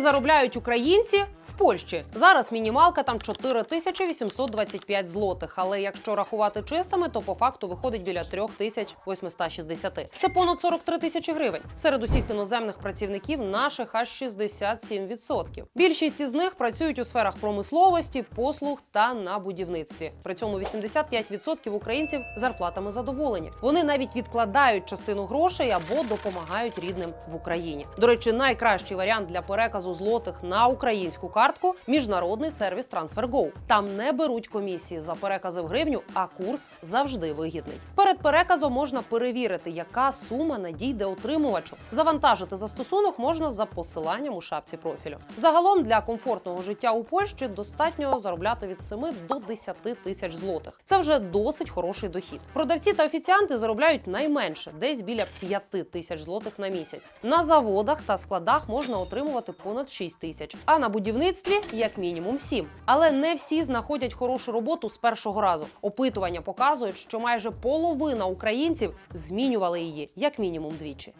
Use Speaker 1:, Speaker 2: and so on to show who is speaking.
Speaker 1: Заробляють українці Польщі? Зараз мінімалка там 4825 злотих. Але якщо рахувати чистими, то по факту виходить біля 3860. Це понад 43 тисячі гривень. Серед усіх іноземних працівників наших аж 67%. Більшість із них працюють у сферах промисловості, послуг та на будівництві. При цьому 85% українців зарплатами задоволені. Вони навіть відкладають частину грошей або допомагають рідним в Україні. До речі, найкращий варіант для переказу злотих на українську картку міжнародний сервіс TransferGo. Там не беруть комісії за перекази в гривню, а курс завжди вигідний. Перед переказом можна перевірити, яка сума надійде отримувачу. Завантажити застосунок можна за посиланням у шапці профілю. Загалом для комфортного життя у Польщі достатньо заробляти від 7 до 10 тисяч злотих. Це вже досить хороший дохід. Продавці та офіціанти заробляють найменше, десь біля 5 тисяч злотих на місяць. На заводах та складах можна отримувати понад 6 тисяч, а на будівництві як мінімум сім. Але не всі знаходять хорошу роботу з першого разу. Опитування показують, що майже половина українців змінювали її як мінімум двічі.